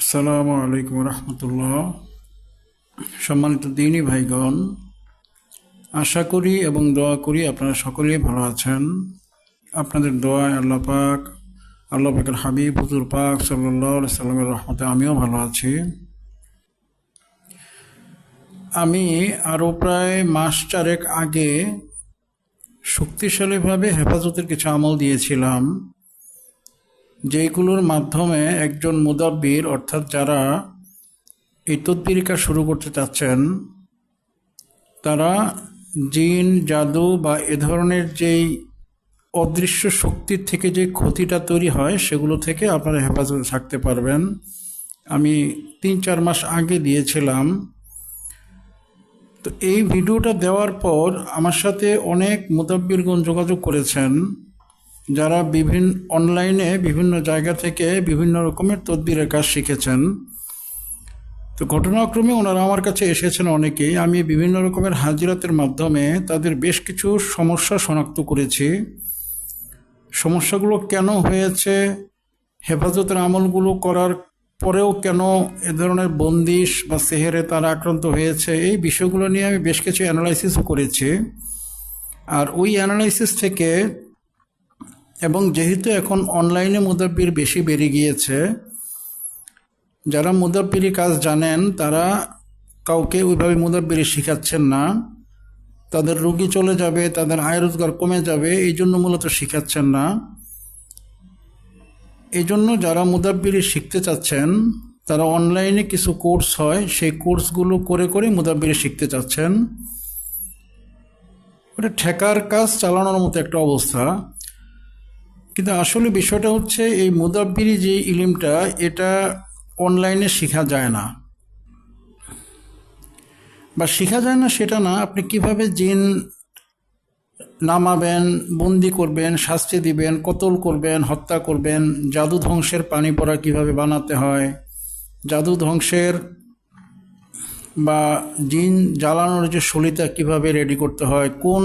আসসালামু আলাইকুম রহমতুল্লাহ। সম্মানিত দিনী ভাইগণ, আশা করি এবং দোয়া করি আপনারা সকলেই ভালো আছেন। আপনাদের দোয়ায় আল্লাহ পাক, আল্লাহ পাকের হাবিব, হুজুর পাক সাল্লাহ সাল্লামের রহমতে আমিও ভালো আছি। আমি আরও প্রায় মাস চারেক আগে শক্তিশালীভাবে হেফাজতের কিছু আমল দিয়েছিলাম। যেগুলোর মাধ্যমে একজন মুদাব্বির, অর্থাৎ যারা এই তদ্বিরিকা শুরু করতে চাচ্ছেন, তারা জিন, জাদু বা এ ধরনের যেই অদৃশ্য শক্তির থেকে যে ক্ষতিটা তৈরি হয়, সেগুলো থেকে আপনারা হেফাজতে থাকতে পারবেন। আমি তিন চার মাস আগে দিয়েছিলাম। তো এই ভিডিওটা দেওয়ার পর আমার সাথে অনেক মুদাব্বিরগণ যোগাযোগ করেছেন। যারা বিভিন্ন অনলাইনে বিভিন্ন জায়গা থেকে বিভিন্ন রকমের তদবিরের কাজ শিখেছেন। তো ঘটনাক্রমে ওনারা আমার কাছে এসেছেন অনেকেই। আমি বিভিন্ন রকমের হাজিরাতের মাধ্যমে তাদের বেশ কিছু সমস্যা শনাক্ত করেছি। সমস্যাগুলো কেন হয়েছে? হেফাজতের আমলগুলো করার পরেও কেন এ ধরনের বন্দিশ বা সেহেরে তারা আক্রান্ত হয়েছে? এই বিষয়গুলো নিয়ে আমি বেশ কিছু অ্যানালাইসিসও করেছি। আর ওই অ্যানালাইসিস থেকে এবং যেহেতু এখন অনলাইনে মুদাব্বির বেশি বেড়ে গিয়েছে, যারা মুদাব্বিরি কাজ জানেন, তারা কাউকে ওইভাবে মুদাব্বিরি শেখাচ্ছেন না। তাদের রুগী চলে যাবে, তাদের আয় রোজগার কমে যাবে, এই জন্য মূলত শেখাচ্ছেন না। এই জন্য যারা মুদাব্বিরি শিখতে চাচ্ছেন, তারা অনলাইনে কিছু কোর্স হয়, সেই কোর্সগুলো করে করে মুদাব্বিরি শিখতে চাচ্ছেন। ওটা ঠেকার কাজ চালানোর মতো একটা অবস্থা। কিন্তু আসলে বিষয়টা হচ্ছে এই মুদাব্বিরি যে ইলিমটা, এটা অনলাইনে শেখা যায় না। বা শেখা যায় না সেটা না, আপনি কীভাবে জিন নামাবেন, বন্দি করবেন, শাস্তি দিবেন, কতল করবেন, হত্যা করবেন, জাদু ধ্বংসের পানি পড়া কীভাবে বানাতে হয়, জাদু ধ্বংসের বা জিন জ্বালানোর যে সলিতা কীভাবে রেডি করতে হয়, কোন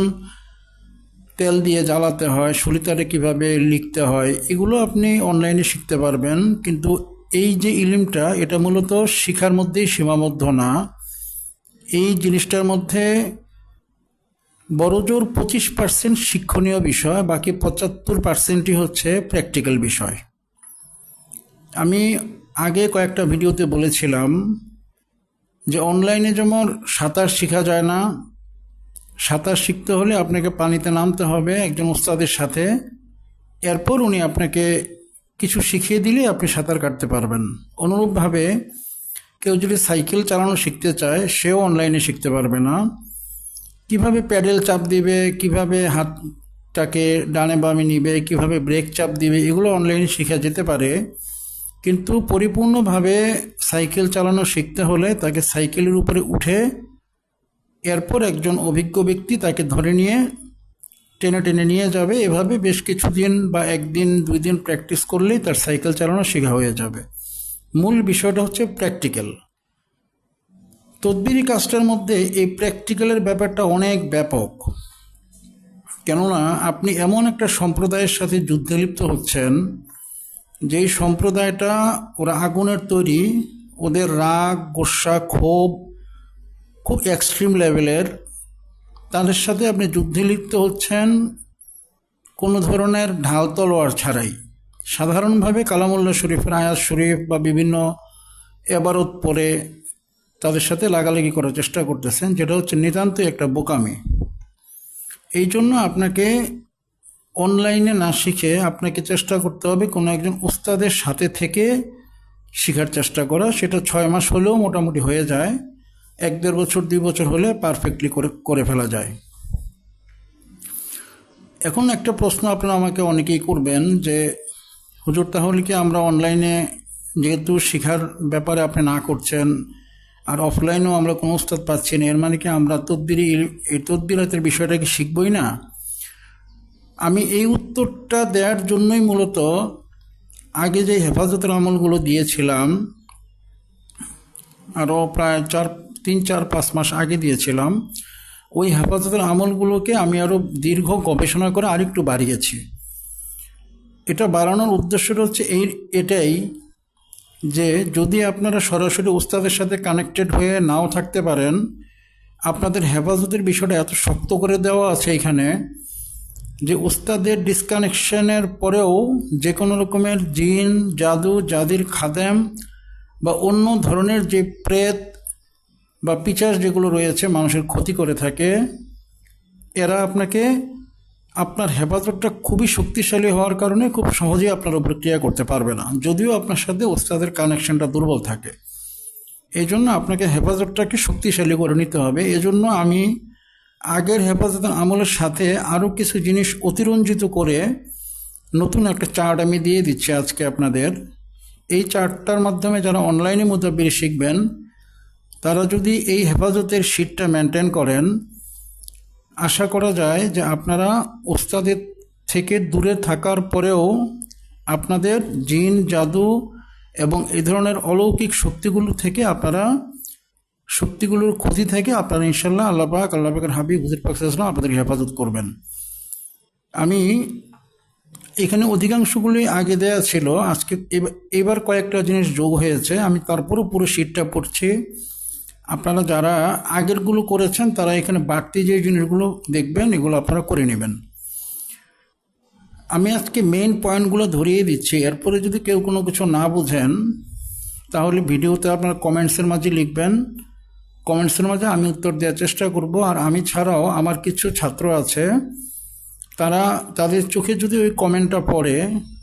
তেল দিয়ে জ্বালাতে হয়, সলিতারে কীভাবে লিখতে হয়, এগুলো আপনি অনলাইনে শিখতে পারবেন। কিন্তু এই যে ইলিমটা, এটা মূলত শিখার মধ্যেই সীমাবদ্ধ না। এই জিনিসটার মধ্যে বড়জোর পঁচিশ পার্সেন্ট শিক্ষণীয় বিষয়, বাকি পঁচাত্তর পার্সেন্টই হচ্ছে প্র্যাকটিক্যাল বিষয়। আমি আগে কয়েকটা ভিডিওতে বলেছিলাম যে অনলাইনে যেমন সাঁতার শেখা যায় না সাঁতার শিখতে হলে আপনাকে পানিতে নামতে হবে একজন ওস্তাদের সাথে। এরপর উনি আপনাকে কিছু শিখিয়ে দিলে আপনি সাঁতার কাটতে পারবেন। অনুরূপভাবে কেউ যদি সাইকেল চালানো শিখতে চায়, সেও অনলাইনে শিখতে পারবে না। কীভাবে প্যাডেল চাপ দিবে, কীভাবে হাতটাকে ডানে বামে নিবে, কীভাবে ব্রেক চাপ দিবে, এগুলো অনলাইনে শেখা যেতে পারে। কিন্তু পরিপূর্ণভাবে সাইকেল চালানো শিখতে হলে তাকে সাইকেলের উপরে উঠে এরপর একজন অভিজ্ঞ ব্যক্তি তাকে ধরে নিয়ে টেনে টেনে নিয়ে যাবে। এভাবে বেশ কিছুদিন বা একদিন দুই দিন প্র্যাকটিস করলেই তার সাইকেল চালানো শেখা হয়ে যাবে। মূল বিষয়টা হচ্ছে প্র্যাকটিক্যাল। তদ্বিরি কাজটার মধ্যে এই প্র্যাকটিক্যালের ব্যাপারটা অনেক ব্যাপক। কেননা, আপনি এমন একটা সম্প্রদায়ের সাথে যুদ্ধে লিপ্ত হচ্ছেন, যেই সম্প্রদায়টা ওরা আগুনের তৈরি, ওদের রাগ, গোসা, ক্ষোভ খুব এক্সট্রিম লেভেলের তাদের সাথে আপনি যুদ্ধে লিপ্ত হচ্ছেন, কোনো ধরনের ঢাল তলোয়ার ছাড়াই। সাধারণভাবে কালামুল্লা শরীফের আয়াজ শরীফ বা বিভিন্ন এবারত পরে তাদের সাথে লাগালাগি করার চেষ্টা করতেছেন, যেটা হচ্ছে নিতান্তই একটা বোকামি। এই জন্য আপনাকে অনলাইনে না শিখে আপনাকে চেষ্টা করতে হবে কোনো একজন উস্তাদের সাথে থেকে শেখার চেষ্টা করা। সেটা ছয় মাস হলেও মোটামুটি হয়ে যায়। এক দেড় বছর, দুই বছর হলে পারফেক্টলি করে করে ফেলা যায়। এখন একটা প্রশ্ন আপনারা আমাকে অনেকেই করবেন যে, হুজুর, তাহলে কি আমরা অনলাইনে যেহেতু শেখার ব্যাপারে আপনি না করছেন, আর অফলাইনেও আমরা কোনো উস্তাদ পাচ্ছি না, এর মানে কি আমরা তদ্বিরি, এই তদ্বিরাতের বিষয়টা কি শিখবই না? আমি এই উত্তরটা দেওয়ার জন্যই মূলত আগে যে হেফাজতের আমলগুলো দিয়েছিলাম, আরও প্রায় চার তিন, চার, পাঁচ মাস আগে দিয়েছিলাম, ওই হেফাজতের আমলগুলোকে আমি আরও দীর্ঘ গবেষণা করে আরেকটু বাড়িয়েছি। এটা বাড়ানোর উদ্দেশ্যটা হচ্ছে এই, এটাই যে যদি আপনারা সরাসরি উস্তাদের সাথে কানেক্টেড হয়ে নাও থাকতে পারেন, আপনাদের হেফাজতের বিষয়টা এত শক্ত করে দেওয়া আছে এখানে যে উস্তাদের ডিসকানেকশনের পরেও যে কোনো রকমের জিন, জাদু, জাদির খাদেম বা অন্য ধরনের যে প্রেত বা পিচার যেগুলো রয়েছে মানুষের ক্ষতি করে থাকে, এরা আপনাকে আপনার হেফাজতটা খুবই শক্তিশালী হওয়ার কারণে খুব সহজেই আপনার উপর ক্রিয়া করতে পারবে না। যদিও আপনার সাথে ওস্তাদের কানেকশনটা দুর্বল থাকে। এই জন্য আপনাকে হেফাজতটাকে শক্তিশালী করে নিতে হবে। এজন্য আমি আগের হেফাজতের আমলের সাথে আরও কিছু জিনিস অতিরঞ্জিত করে নতুন একটা চার্ট আমি দিয়ে দিচ্ছি আজকে আপনাদের। এই চার্টটার মাধ্যমে যারা অনলাইনে মোতাবির শিখবেন তারা যদি এই হেফাজতের শিটটা মেনটেন করেন, আশা করা যায় যে আপনারা ওস্তাদের থেকে দূরে থাকার পরেও আপনাদের জিন, জাদু এবং এই ধরনের অলৌকিক শক্তিগুলো থেকে আপনারা, শক্তিগুলোর ক্ষতি থেকে আপনারা ইনশাল্লাহ আল্লাহ পাক, আল্লাহ পাকের হাবিব হুজুর পাক সাল্লাম আপনাদের হেফাজত করবেন। আমি এখানে অধিকাংশগুলি আগে দেয়া ছিল, আজকে এবার- কয়েকটা জিনিস যোগ হয়েছে, আমি তারপরও পুরো শীটটা পড়ছি। আপনারা যারা আগেরগুলো করেছেন, তারা এখানে বাড়তি যে জিনিসগুলো দেখবেন, এগুলো আপনারা করে নেবেন। আমি আজকে মেইন পয়েন্টগুলো ধরিয়ে দিচ্ছি। এরপরে যদি কেউ কোনো কিছু না বুঝেন, তাহলে ভিডিওতে আপনারা কমেন্টসের মাঝে লিখবেন। কমেন্টসের মাঝে আমি উত্তর দেওয়ার চেষ্টা করব। আর আমি ছাড়াও আমার কিছু ছাত্র আছে, তারা তাদের চোখে যদি ওই কমেন্টটা পড়ে,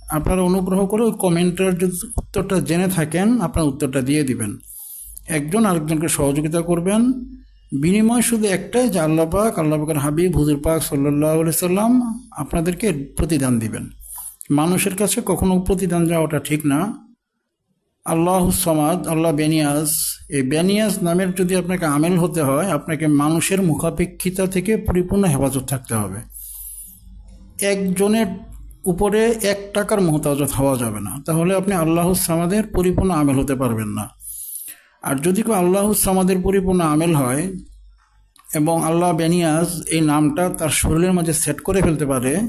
আপনারা অনুগ্রহ করে ওই কমেন্টের যদি উত্তরটা জেনে থাকেন, আপনার উত্তরটা দিয়ে দিবেন। একজন আরেকজনকে সহযোগিতা করবেন। বিনিময় শুধু একটাই যে আল্লাহ পাক, আল্লাহ পাকের হাবিব, হুজুর পাক সাল্লাহ সাল্লাম আপনাদেরকে প্রতিদান দিবেন। মানুষের কাছে কখনো প্রতিদান যাওয়াটা ঠিক না। আল্লাহ সমাদ, আল্লাহ বেনিয়াজ, এই বেনিয়াজ নামের যদি আপনাকে আমেল হতে হয়, আপনাকে মানুষের মুখাপেক্ষিতা থেকে পরিপূর্ণ হেফাজত থাকতে হবে। একজনের উপরে এক টাকার মোহতাজত হওয়া যাবে না। তাহলে আপনি আল্লাহ সামাদের পরিপূর্ণ আমেল হতে পারবেন না। আর যদি কেউ আল্লাহ সামাদের পরিপূর্ণ আমেল হয় এবং আল্লাহ বেনিয়াজ এই নামটা তার শরীরের মাঝে সেট করে ফেলতে পারে,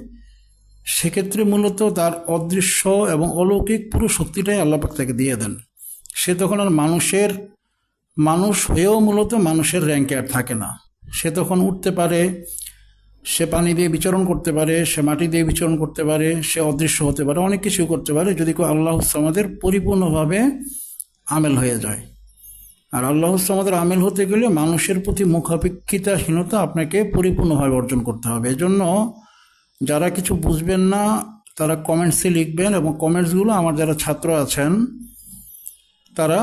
সেক্ষেত্রে মূলত তার অদৃশ্য এবং অলৌকিক পুরো শক্তিটাই আল্লাপাক তাকে দিয়ে দেন। সে তখন আর মানুষের, মানুষ হয়েও মূলত মানুষের র্যাঙ্কে আর থাকে না। সে তখন উঠতে পারে, সে পানি দিয়ে বিচরণ করতে পারে, সে মাটি দিয়ে বিচরণ করতে পারে, সে অদৃশ্য হতে পারে, অনেক কিছু করতে পারে যদি কেউ আল্লাহ আমাদের পরিপূর্ণভাবে আমেল হয়ে যায়। আর আল্লাহ আমাদের আমেল হতে গেলে মানুষের প্রতি মুখাপেক্ষিতাহীনতা আপনাকে পরিপূর্ণভাবে অর্জন করতে হবে। এজন্য যারা কিছু বুঝবেন না, তারা কমেন্টসে লিখবেন এবং কমেন্টসগুলো আমার যারা ছাত্র আছেন, তারা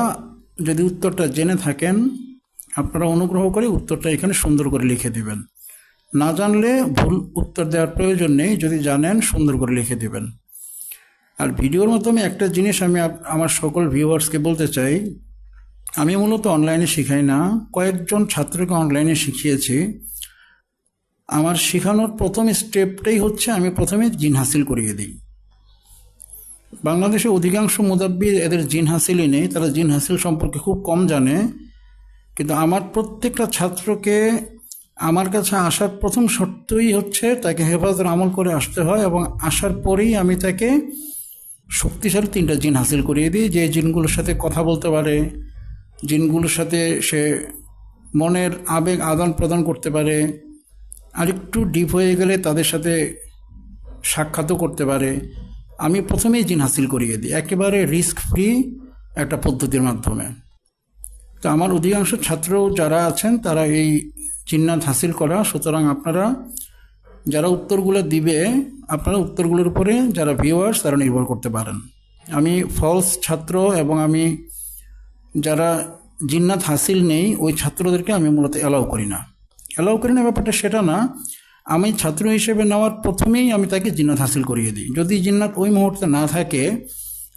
যদি উত্তরটা জেনে থাকেন, আপনারা অনুগ্রহ করে উত্তরটা এখানে সুন্দর করে লিখে দিবেন। না জানলে ভুল উত্তর দেওয়ার প্রয়োজন নেই, যদি জানেন সুন্দর করে লিখে দিবেন। আর ভিডিওর মাধ্যমে একটা জিনিস আমি আমার সকল ভিউয়ার্সকে বলতে চাই আমি মূলত অনলাইনে শিখাই না। কয়েকজন ছাত্রকে অনলাইনে শিখিয়েছি। আমার শেখানোর প্রথম স্টেপটাই হচ্ছে আমি প্রথমে জিন হাসিল করিয়ে দিই। বাংলাদেশে অধিকাংশ মুদাব্বির এদের জিন হাসিলই নেই। তারা জিন হাসিল সম্পর্কে খুব কম জানে। কিন্তু আমার প্রত্যেকটা ছাত্রকে আমার কাছে আসার প্রথম শর্তই হচ্ছে তাকে হেফাজতের আমল করে আসতে হয় এবং আসার পরেই আমি তাকে শক্তিশালী তিনটা জিন হাসিল করিয়ে দিই। যে জিনগুলোর সাথে কথা বলতে পারে জিনগুলোর সাথে সে মনের আবেগ আদান প্রদান করতে পারে, আরেকটু ডিপ হয়ে গেলে তাদের সাথে সাক্ষাৎও করতে পারে। আমি প্রথমেই জিন হাসিল করিয়ে দিই, একেবারে রিস্ক ফ্রি একটা পদ্ধতির মাধ্যমে। তো আমার অধিকাংশ ছাত্র যারা আছেন, তারা এই জিন্নাত হাসিল করা, সুতরাং আপনারা যারা উত্তরগুলো দিবে, আপনারা উত্তরগুলোর উপরে যারা ভিউয়ার্স তারা নির্ভর করতে পারেন। আমি ফলস ছাত্র এবং আমি যারা জিন্নাত হাসিল নেই, ওই ছাত্রদেরকে আমি মূলত অ্যালাউ করি না। অ্যালাউ করি না ব্যাপারটা সেটা না, আমি ছাত্র হিসেবে নেওয়ার প্রথমেই আমি তাকে জিন্নাত হাসিল করিয়ে দিই। যদি জিন্নাত ওই মুহূর্তে না থাকে,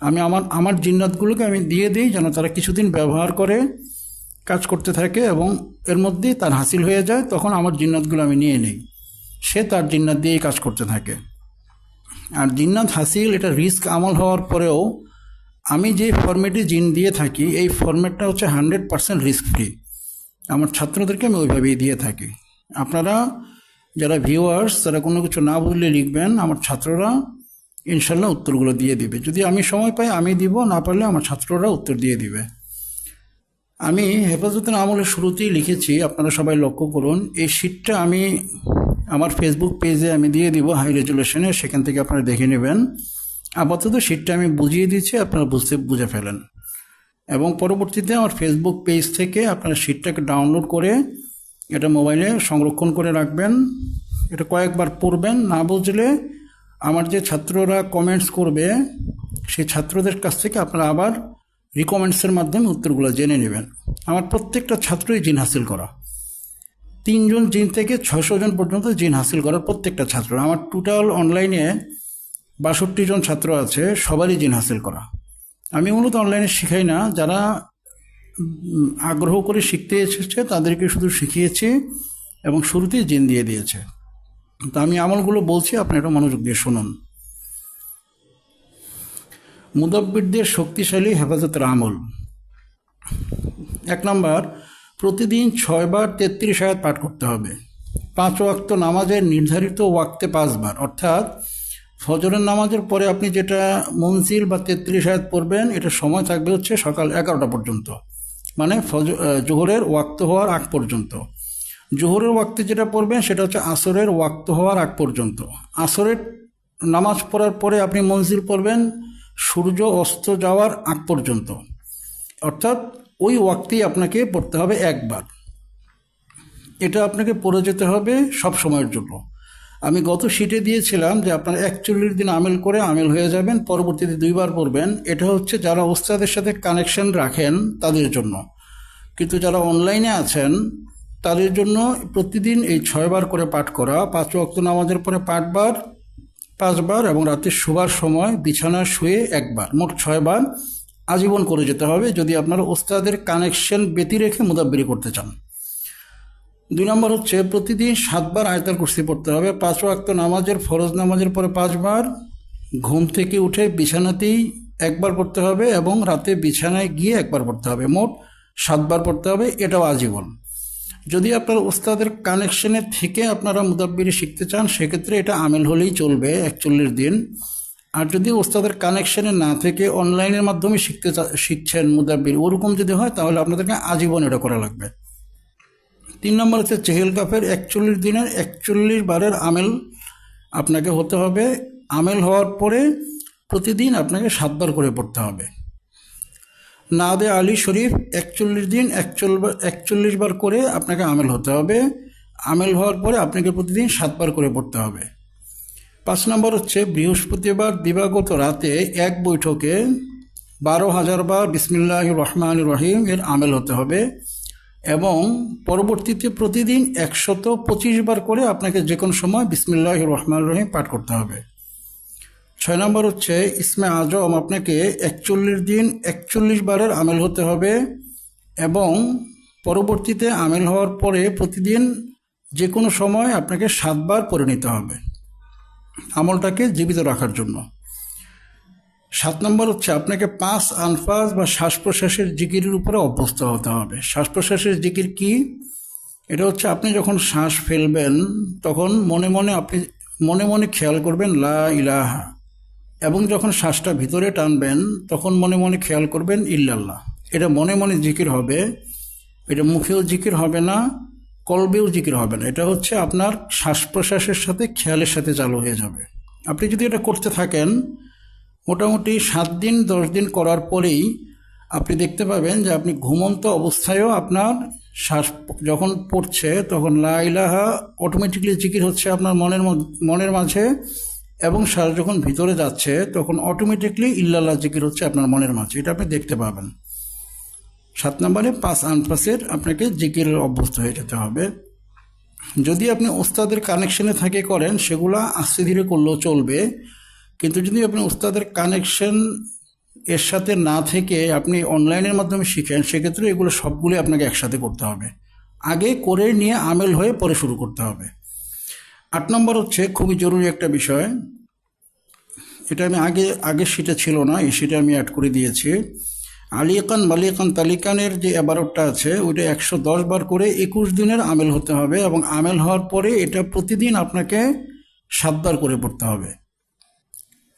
আমি আমার আমার জিন্নাতগুলোকে আমি দিয়ে দিই যেন তারা কিছুদিন ব্যবহার করে কাজ করতে থাকে এবং এর মধ্যেই তার হাসিল হয়ে যায়, তখন আমার জিন্নাতগুলো আমি নিয়ে নিই। সে তার জিন্নাত দিয়েই কাজ করতে থাকে। আর জিন্নাত হাসিল, এটা রিস্ক আমল হওয়ার পরেও আমি যে ফর্মেটে জিন দিয়ে থাকি, এই ফর্মেটটা হচ্ছে হান্ড্রেড পার্সেন্ট রিস্ক ফ্রি আমার ছাত্রদেরকে আমি ওইভাবেই দিয়ে থাকি। আপনারা যারা ভিউয়ার্স তারা কোনো কিছু না বুঝলে লিখবেন, আমার ছাত্ররা ইনশাল্লাহ উত্তরগুলো দিয়ে দিবে। যদি আমি সময় পাই, আমি দিব, না পারলে আমার ছাত্ররা উত্তর দিয়ে দিবে। আমি হেফাজতের আমলের শুরুতেই লিখেছি, আপনারা সবাই লক্ষ্য করুন, এই শীটটা আমি আমার ফেসবুক পেজে আমি দিয়ে দিব হাই রেজুলেশনে সেখান থেকে আপনারা দেখে নেবেন। আপাতত শীটটা আমি বুঝিয়ে দিচ্ছি আপনারা বুঝতে, বুঝে ফেলেন। এবং পরবর্তীতে আমার ফেসবুক পেজ থেকে আপনারা শীটটাকে ডাউনলোড করে এটা মোবাইলে সংরক্ষণ করে রাখবেন। এটা কয়েকবার পড়বেন, না বুঝলে আমার যে ছাত্ররা কমেন্টস করবে, সেই ছাত্রদের কাছ থেকে আপনারা আবার রিকমেন্টসের মাধ্যমে উত্তরগুলো জেনে নেবেন। আমার প্রত্যেকটা ছাত্রই জিন হাসিল করা। তিনজন জিন থেকে ছশো জন পর্যন্ত জিন হাসিল করার প্রত্যেকটা ছাত্র। আমার টোটাল অনলাইনে বাষট্টি জন ছাত্র আছে, সবারই জিন হাসিল করা। আমি মূলত অনলাইনে শেখাই না, যারা আগ্রহ করে শিখতে এসেছে, তাদেরকে শুধু শিখিয়েছি এবং শুরুতেই জিন দিয়ে দিয়েছে। তা আমি আমলগুলো বলছি, আপনি একটু মনোযোগ দিয়ে শুনুন। মুদব্বিরদের শক্তিশালী হেফাজতের আমল। এক নম্বর, প্রতিদিন ছয়বার তেত্রিশ আয়াত পাঠ করতে হবে। পাঁচ ওয়াক্ত নামাজের নির্ধারিত ওয়াক্তে পাঁচবার, অর্থাৎ ফজরের নামাজের পরে আপনি যেটা মনজিল বা তেত্রিশ আয়াত পড়বেন, এটা সময় থাকবে হচ্ছে সকাল এগারোটা পর্যন্ত। মানে ফজ জোহরের ওয়াক্ত হওয়ার আগ পর্যন্ত। জোহরের ওয়াক্তে যেটা পড়বেন, সেটা হচ্ছে আসরের ওয়াক্ত হওয়ার আগ পর্যন্ত। আসরের নামাজ পড়ার পরে আপনি মনজিল পড়বেন, সূর্য অস্ত যাওয়ার আগ পর্যন্ত। অর্থাৎ ওই ওয়াক্তেই আপনাকে পড়তে হবে একবার। এটা আপনাকে পড়ে যেতে হবে সব সময়ের জন্য। আমি গত শীটে দিয়েছিলাম যে আপনারা একচল্লিশ দিন আমেল করে আমেল হয়ে যাবেন, পরবর্তীতে দুইবার পড়বেন। এটা হচ্ছে যারা ওস্তাদের সাথে কানেকশন রাখেন, তাদের জন্য। কিন্তু যারা অনলাইনে আছেন, তাদের জন্য প্রতিদিন এই ছয়বার করে পাঠ করা, পাঁচ ওয়াক্ত নামাজের পরে পাঁচবার পাঁচবার এবং রাতে শোবার সময় বিছানায় শুয়ে একবার, মোট ছয়বার আজীবন করে যেতে হবে। যদি আপনারা ওস্তাদের কানেকশন ব্যতি রেখে মুদাব্বিরি করতে চান। দুই নম্বর হচ্ছে প্রতিদিন সাতবার আয়তাল কুর্সি পড়তে হবে। পাঁচ ওয়াক্ত নামাজের, ফরজ নামাজের পরে পাঁচবার। ঘুম থেকে উঠে বিছানাতেই একবার পড়তে হবে এবং রাতে বিছানায় গিয়ে একবার পড়তে হবে। মোট সাতবার পড়তে হবে, এটাও আজীবন। যদি আপনার ওস্তাদের কানেকশনে থেকে আপনারা মুদাব্বিরি শিখতে চান, সেক্ষেত্রে এটা আমেল হলেই চলবে একচল্লিশ দিন। আর যদি ওস্তাদের কানেকশনে না থেকে অনলাইনের মাধ্যমে শিখতে শিখছেন মুদাব্বির, ওরকম যদি হয়, তাহলে আপনাদেরকে আজীবন এটা করা লাগবে। তিন নম্বর হচ্ছে চেহেল কাফের একচল্লিশ দিনের একচল্লিশ বারের আমেল আপনাকে হতে হবে। আমেল হওয়ার পরে প্রতিদিন আপনাকে সাতবার করে পড়তে হবে। নাদে আলী শরীফ একচল্লিশ দিন একচল্লিশ বার করে আপনাকে আমেল হতে হবে। আমেল হওয়ার পরে আপনাকে প্রতিদিন সাতবার করে পড়তে হবে। পাঁচ নম্বর হচ্ছে বৃহস্পতিবার দিবাগত রাতে এক বৈঠকে বারো হাজার বার বিসমিল্লাহ রহমান রহিম এর আমেল হতে হবে। এবং পরবর্তীতে প্রতিদিন একশত পঁচিশ বার করে আপনাকে যে কোনো সময় বিসমিল্লাহ রহমান রহিম পাঠ করতে হবে। ছয় নম্বর হচ্ছে, ইসমে আজম আপনাকে একচল্লিশ দিন একচল্লিশ বারের আমেল হতে হবে এবং পরবর্তীতে আমেল হওয়ার পরে প্রতিদিন যে কোনো সময় আপনাকে সাতবার পরে নিতে হবে। আমলটাকে জীবিত রাখার জন্য। সাত নম্বর হচ্ছে আপনাকে পাঁচ আনফাজ বা শ্বাস প্রশ্বাসের জিকিরের উপরে অভ্যস্ত হতে হবে। শ্বাস প্রশ্বাসের জিকির কি? এটা হচ্ছে আপনি যখন শ্বাস ফেলবেন, তখন মনে মনে আপনি মনে মনে খেয়াল করবেন লা ইলাহা। এবং যখন শ্বাসটা ভিতরে টানবেন, তখন মনে মনে খেয়াল করবেন ইল্লাল্লাহ। এটা মনে মনে জিকির হবে। এটা মুখেও জিকির হবে না, কলবেও জিকির হবে না। এটা হচ্ছে আপনার শ্বাস প্রশ্বাসের সাথে খেয়ালের সাথে চালু হয়ে যাবে। আপনি যদি এটা করতে থাকেন মোটামুটি সাত দিন, দশ দিন করার পরেই আপনি দেখতে পাবেন যে আপনি ঘুমন্ত অবস্থায়ও আপনার শ্বাস যখন পড়ছে তখন লা ইলাহা অটোমেটিকলি জিকির হচ্ছে আপনার মনের মনের মাঝে এবং শ্বাস যখন ভিতরে যাচ্ছে তখন অটোমেটিকলি ইল্লাল্লাহ জিকির হচ্ছে আপনার মনের মাঝে। এটা আপনি দেখতে পাবেন। সাত নম্বরে পাঁচ আনপাসের আপনাকে জিকিরের অভ্যস্ত হয়ে যেতে হবে। যদি আপনি ওস্তাদের কানেকশনে থাকে করেন, সেগুলো আস্তে ধীরে করলেও চলবে। কিন্তু যদি আপনি ওস্তাদের কানেকশন এর সাথে না থেকে আপনি অনলাইনের মাধ্যমে শিখেন, সেক্ষেত্রে এগুলো সবগুলো আপনাকে একসাথে করতে হবে। আগে করে নিয়ে আমেল হয়ে পরে শুরু করতে হবে। আট নম্বর হচ্ছে খুবই জরুরি একটা বিষয়। এটা আমি আগে, আগের সিটে ছিল না, এই সিটে আমি অ্যাড করে দিয়েছি। আলিয়াকান মালিয়াকান তালিকানের যে এবারটা আছে, ওইটা একশো দশ বার করে একুশ দিনের আমেল হতে হবে এবং আমেল হওয়ার পরে এটা প্রতিদিন আপনাকে সাতবার করে পড়তে হবে।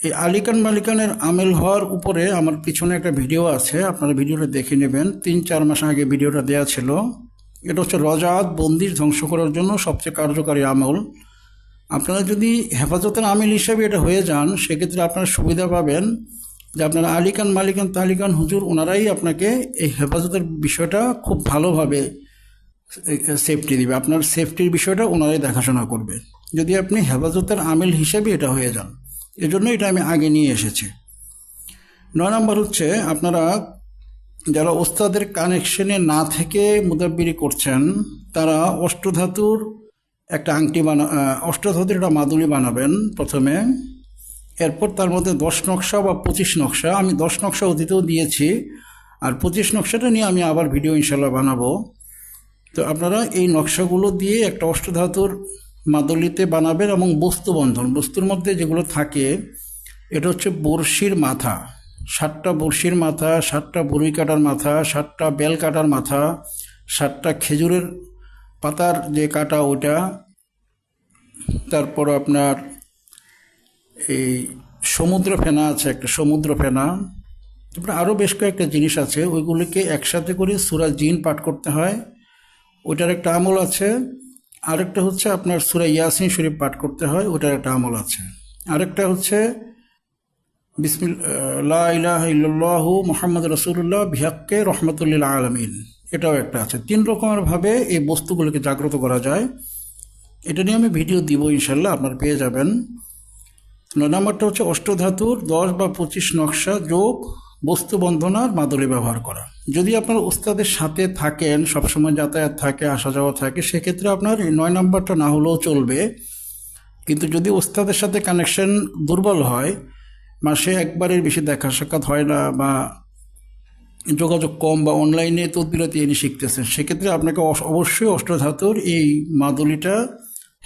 এই আলিকান মালিকানের আমেল হওয়ার উপরে আমার পিছনে একটা ভিডিও আছে, আপনারা ভিডিওটা দেখে নেবেন। তিন, চার মাস আগে ভিডিওটা দেওয়া ছিল। এটা হচ্ছে রজাত বন্দির ধ্বংস করার জন্য সবচেয়ে কার্যকারী আমল। আপনারা যদি হেফাজতের আমিল হিসেবে এটা হয়ে যান, সেক্ষেত্রে আপনারা সুবিধা পাবেন যে আপনারা আলিকান মালিকান, তালিকান হুজুর, ওনারাই আপনাকে এই হেফাজতের বিষয়টা খুব ভালোভাবে সেফটি দিবে। আপনার সেফটির বিষয়টা ওনারাই দেখাশোনা করবে। যদি আপনি হেফাজতের আমিল হিসেবে এটা হয়ে যান। এজন্য এটা আমি আগে নিয়ে এসেছি। নয় নম্বর হচ্ছে, আপনারা যারা ওস্তাদের কানেকশনে না থেকে মুদাব্বিরি করছেন, তারা অষ্টধাতুর একটা আংটি বানা অষ্টধাতুর একটা মাদুলি বানাবেন প্রথমে। এরপর তার মধ্যে দশ নকশা বা পঁচিশ নকশা, আমি দশ নকশা অতীতেও দিয়েছি, আর পঁচিশ নকশাটা নিয়ে আমি আবার ভিডিও ইনশাল্লাহ বানাবো। তো আপনারা এই নকশাগুলো দিয়ে একটা অষ্টধাতুর মাদলিতে বানাবেন এবং বস্তু বন্ধন। বস্তুর মধ্যে যেগুলো থাকে, এটা হচ্ছে বড়শির মাথা। সাতটা বড়শির মাথা, সাতটা বড়ি কাটার মাথা, সাতটা বেল কাটার মাথা, সাতটা খেজুরের পাতার যে কাটা ওইটা, তারপর আপনার এই সমুদ্র ফেনা আছে একটা সমুদ্র ফেনা। তারপরে আরও বেশ কয়েকটা জিনিস আছে, ওইগুলিকে একসাথে করে সুরা জিন পাঠ করতে হয়। ওইটার একটা আমল আছে। আরেকটা হচ্ছে আপনার সুরা ইয়াসিন শরীফ পাঠ করতে হয়, ওটার একটা আমল আছে। আরেকটা হচ্ছে, বিসমিল লা ইলাহা ইল্লাল্লাহু মুহাম্মদ রাসূলুল্লাহ বিহাক্কে রহমতুল্লিল আলমিন। এটাও একটা আছে। তিন রকমের ভাবে এই বস্তুগুলোকে জাগ্রত করা যায়। এটা নিয়ে আমি ভিডিও দিব ইনশাল্লাহ আপনারা পেয়ে যাবেন। নয় নম্বরটা হচ্ছে অষ্টধাতুর দশ বা পঁচিশ নকশা যোগ বস্তু বন্ধনার মাদুলি ব্যবহার করা। যদি আপনার উস্তাদের সাথে থাকেন, সবসময় যাতায়াত থাকে, আসা যাওয়া থাকে, সেক্ষেত্রে আপনার এই নয় নম্বরটা না হলেও চলবে। কিন্তু যদি ওস্তাদের সাথে কানেকশন দুর্বল হয়, মাসে একবারের বেশি দেখা সাক্ষাৎ হয় না বা যোগাযোগ কম বা অনলাইনে তদবিরতি এনে শিখতেছেন, সেক্ষেত্রে আপনাকে অবশ্যই অষ্টধাতুর এই মাদুলিটা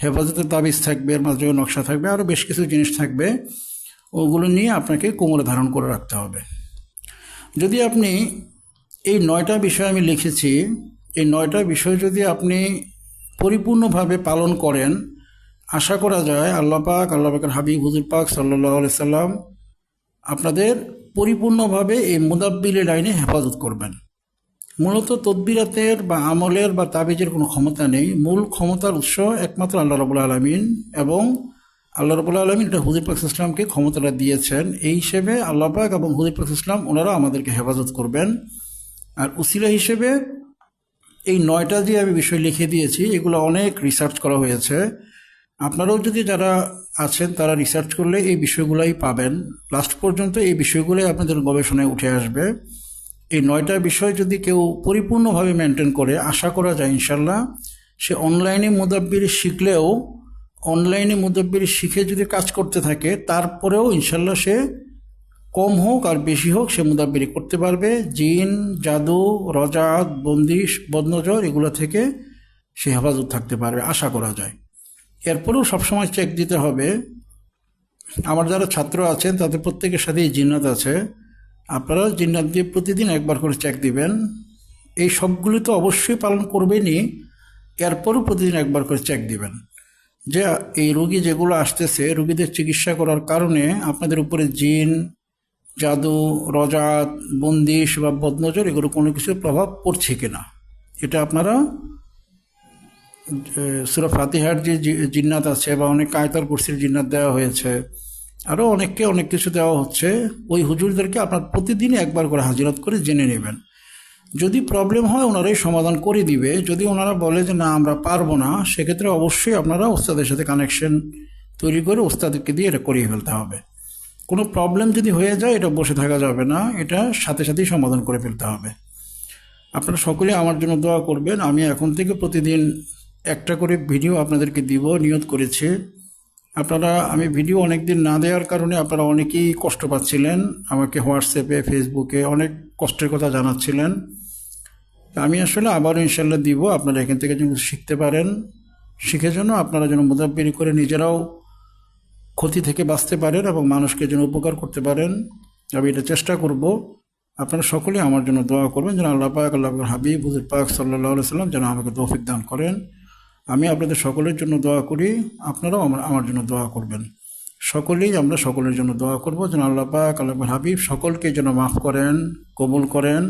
হেফাজতের তাবিজ থাকবে এর মাঝে নকশা থাকবে আরও বেশ কিছু জিনিস থাকবে। ওগুলো নিয়ে আপনাকে কোমরে ধারণ করে রাখতে হবে। যদি আপনি এই নয়টা বিষয় আমি লিখেছি, এই নয়টা বিষয় যদি আপনি পরিপূর্ণভাবে পালন করেন, আশা করা যায় আল্লাহ পাক, আল্লাহ পাকের হাবিব, হুজুর পাক সাল্লাহ সাল্লাম আপনাদের পরিপূর্ণভাবে এই মুদাব্বিলি লাইনে হেফাজত করবেন। মূলত তদবিরাতের বা আমলের বা তাবিজের কোনো ক্ষমতা নেই। মূল ক্ষমতার উৎস একমাত্র আল্লাহ রবুল্লা আলমিন এবং আল্লাহ রবুল্লা আলমিন এটা ইসলামকে ক্ষমতাটা দিয়েছেন। এই হিসেবে আল্লাহ পাক এবং হুজিরপাক ইসলাম ওনারা আমাদেরকে হেফাজত করবেন। আর উসিলা হিসেবে এই নয়টা যে আমি বিষয় লিখে দিয়েছি, এগুলো অনেক রিসার্চ করা হয়েছে। আপনারাও যদি যারা আছেন, তারা রিসার্চ করলে এই বিষয়গুলোই পাবেন। লাস্ট পর্যন্ত এই বিষয়গুলোই আপনাদের গবেষণায় উঠে আসবে। এই নয়টা বিষয় যদি কেউ পরিপূর্ণভাবে মেনটেন করে, আশা করা যায় ইনশাল্লাহ সে অনলাইনে মুদাব্বির শিখলেও অনলাইনে মুদাব্বির শিখে যদি কাজ করতে থাকে, তারপরেও ইনশাল্লাহ সে কম হোক আর বেশি হোক সে মুদাব্বিরি করতে পারবে। জিন, জাদু, রজাত, বন্দিশ, বদনজর, এগুলো থেকে সে হেফাজত থাকতে পারবে আশা করা যায়। এরপরেও সবসময় চেক দিতে হবে। আমার যারা ছাত্র আছেন, তাদের প্রত্যেকের সাথেই জিন্নাত আছে। আপনারা জিন্নাত দিয়ে প্রতিদিন একবার করে চেক দিবেন। এই সবগুলি তো অবশ্যই পালন করবেনই। এরপরও প্রতিদিন একবার করে চেক দিবেন। যে এই রোগী যেগুলো আসতেছে, রোগীদের চিকিৎসা করার কারণে আপনাদের উপরে জিন, জাদু, রজাত, বন্দিশ বা বদনজর এগুলো কোনো কিছুর প্রভাব পড়ছে কিনা? এটা আপনারা সুরা ফাতিহার যে জিন্নাত আছে বা অনেক কায়তার কুরসির জিন্নাত দেওয়া হয়েছে আরও অনেককে অনেক কিছু দেওয়া হচ্ছে, ওই হুজুরদেরকে আপনার প্রতিদিনই একবার করে হাজিরাত করে জেনে নেবেন। যদি প্রবলেম হয়, ওনারাই সমাধান করে দিবে। যদি ওনারা বলে যে, না, আমরা পারব না, সেক্ষেত্রে অবশ্যই আপনারা ওস্তাদের সাথে কানেকশন তৈরি করে ওস্তাদেরকে দিয়ে এটা করিয়ে ফেলতে হবে। কোনো প্রবলেম যদি হয়ে যায়, এটা বসে থাকা যাবে না। এটা সাথে সাথেই সমাধান করে ফেলতে হবে। আপনারা সকলে আমার জন্য দোয়া করবেন। আমি এখন থেকে প্রতিদিন একটা করে ভিডিও আপনাদেরকে দিব, নিয়ত করেছি। আপনারা, আমি ভিডিও অনেক দিন না দেওয়ার কারণে আপনারা অনেকেই কষ্ট পাচ্ছিলেন। আমাকে হোয়াটসঅ্যাপে ফেসবুকে অনেক কষ্টের কথা জানাচ্ছিলেন। আমি আসলে আবারও ইনশাল্লাহ দিব, আপনারা এখান থেকে যেন শিখতে পারেন। শিখে যেন আপনারা যেন মোদাব্বিরি করে নিজেরাও ক্ষতি থেকে বাঁচতে পারেন এবং মানুষকে যেন উপকার করতে পারেন। আমি এটা চেষ্টা করব। আপনারা সকলে আমার জন্য দোয়া করবেন, যেন আল্লাহ পাক, আল্লাহ হাবিব, হুজুর পাক সাল্লাহ সাল্লাম যেন আমাকে তৌফিক দান করেন। আমি আপনাদের সকলের জন্য দোয়া করি, আপনারাও আমার আমার জন্য দোয়া করবেন। সকলেই আমরা সকলের জন্য দোয়া করব, যেন আল্লাহ পাক, আল্লাহ হাবিব সকলকে যেন মাফ করেন, কবুল করেন,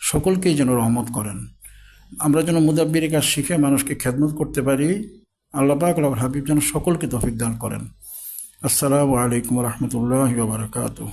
সকলকেই যেন রহমত করেন। আমরা যেন মুদাব্বির কাজ শিখে মানুষকে খেদমত করতে পারি, আল্লাহ পাক, আল্লাহ হাবিব যেন সকলকে তফিক দান করেন। আসসালামু আলাইকুম রহমতুল্লাহ বারকাতুহ।